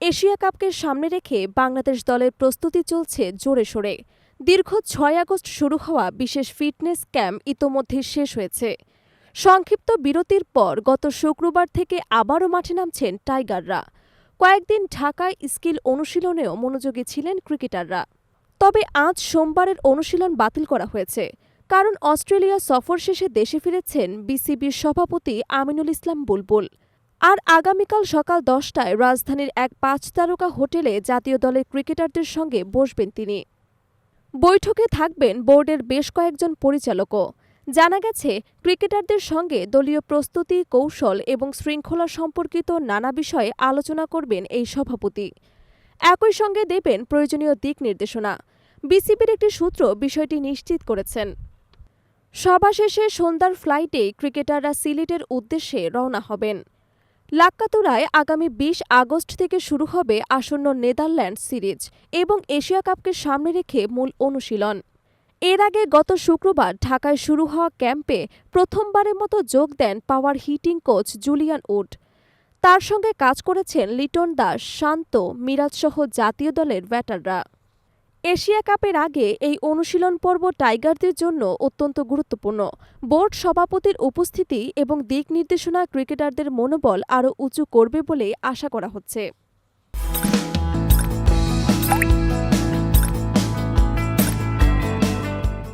Asia কাপকে সামনে রেখে বাংলাদেশ দলের প্রস্তুতি চলছে জোরে সোরে। দীর্ঘ ছয় আগস্ট শুরু হওয়া বিশেষ ফিটনেস ক্যাম্প ইতোমধ্যে শেষ হয়েছে। সংক্ষিপ্ত বিরতির পর গত শুক্রবার থেকে আবারও মাঠে নামছেন টাইগাররা। কয়েকদিন ঢাকায় স্কিল অনুশীলনেও মনোযোগী ছিলেন ক্রিকেটাররা। তবে আজ সোমবারের অনুশীলন বাতিল করা হয়েছে, কারণ অস্ট্রেলিয়া সফর শেষে দেশে ফিরেছেন বিসিবির সভাপতি আমিনুল ইসলাম বুলবুল। আর আগামীকাল সকাল দশটায় রাজধানীর এক পাঁচ তারকা হোটেলে জাতীয় দলের ক্রিকেটারদের সঙ্গে বসবেন তিনি। বৈঠকে থাকবেন বোর্ডের বেশ কয়েকজন পরিচালকও। জানা গেছে, ক্রিকেটারদের সঙ্গে দলীয় প্রস্তুতি, কৌশল এবং শৃঙ্খলা সম্পর্কিত নানা বিষয়ে আলোচনা করবেন এই সভাপতি। একই সঙ্গে দেবেন প্রয়োজনীয় দিক নির্দেশনা। বিসিবির একটি সূত্র বিষয়টি নিশ্চিত করেছেন। সভা শেষে সন্ধ্যার ফ্লাইটে ক্রিকেটাররা সিলেটের উদ্দেশ্যে রওনা হবেন। লাক্কাতুরায় আগামী বিশ আগস্ট থেকে শুরু হবে আসন্ন নেদারল্যান্ড সিরিজ এবং এশিয়া কাপকে সামনে রেখে মূল অনুশীলন। এর আগে গত শুক্রবার ঢাকায় শুরু হওয়া ক্যাম্পে প্রথমবারের মতো যোগ দেন power hitting coach Julian Wood. তার সঙ্গে কাজ করেছেন লিটন দাস, শান্ত, মিরাজসহ জাতীয় দলের ব্যাটাররা। এশিয়া কাপের আগে এই অনুশীলন পর্ব টাইগারদের জন্য অত্যন্ত গুরুত্বপূর্ণ। বোর্ড সভাপতির উপস্থিতি এবং দিক নির্দেশনা ক্রিকেটারদের মনোবল আরও উঁচু করবে বলে আশা করা হচ্ছে।